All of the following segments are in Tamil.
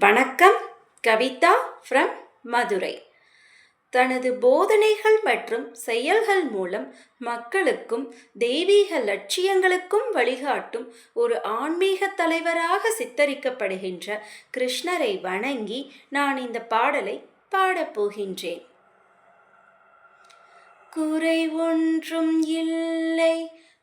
வணக்கம் கவிதா ஃப்ரம் மதுரை. தனது போதனைகள் மற்றும் செயல்கள் மூலம் மக்களுக்கும் தெய்வீக லட்சியங்களுக்கும் வழிகாட்டும் ஒரு ஆன்மீக தலைவராக சித்தரிக்கப்படுகின்ற கிருஷ்ணரை வணங்கி நான் இந்த பாடலை பாடப்போகின்றேன் குறை ஒன்றும் இல்லை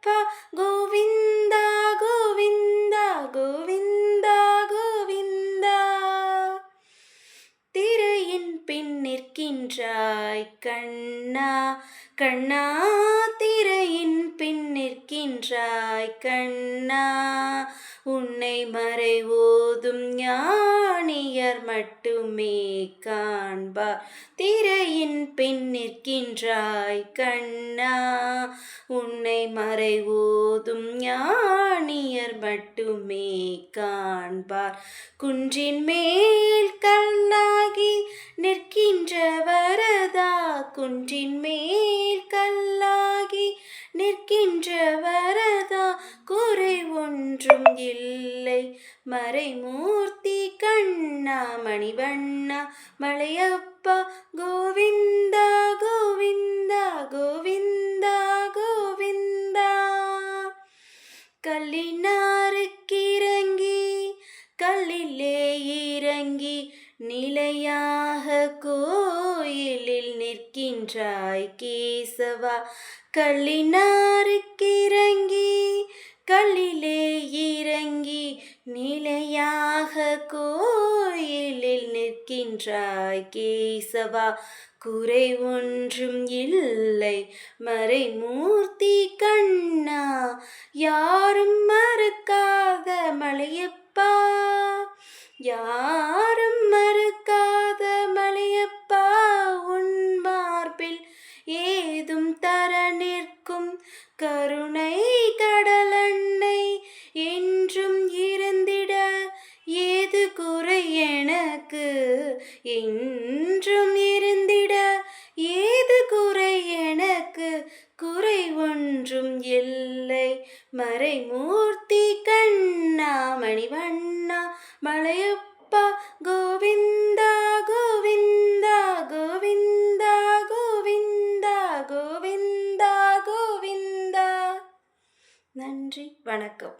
அப்பா கோவிந்தா கோவிந்தா கோவிந்தா கோவிந்தா திரையின் பின் நிற்கின்றாய் கண்ணா கண்ணா. திரையின் பின் நிற்கின்றாய் கண்ணா. உன்னை மறை ஓதும் ஞானியர் மட்டுமே காண்பார் திரையின் பின் நிற்கின்றாய் கண்ணா. உன்னை மறை ஓதும் ஞானியர் மட்டுமே காண்பார். குன்றின் மேல் கல்லாகி நிற்கின்ற வரதா குன்றின் மேல் கல்லாகி நிற்கின்ற வரதா குறை ஒன்றும் இல்லை. மறைமூர்த்தி கண்ணா மணிவண்ணா மலையப்பா கோவிந்தா கோவிந்தா கோவிந்தா கோவிந்தா. கல்லினாருக்கிறங்கி கல்லிலே இறங்கி நிலையாக கோயிலில் நிற்கின்றாய் கேசவா. கல்லினாருக்கிறங்கி கல்லிலே இறங்கி நிலையாக கோயிலில் நிற்கின்றாய் கேசவா. குறை ஒன்றும் இல்லை மறைமூர்த்தி கண்ணா. யாரும் மறுக்காத மலையப்ப நிற்கும் கருணை கடலன்னை என்றும் இருந்திட ஏது குறை எனக்கு? என்றும் இருந்திட ஏது குறை எனக்கு? குறை ஒன்றும் இல்லை. மறைமூர்த்தி கண்ணா மணிவண்ணா மலையப்பா கோவிந்த் நன்றி வணக்கம்.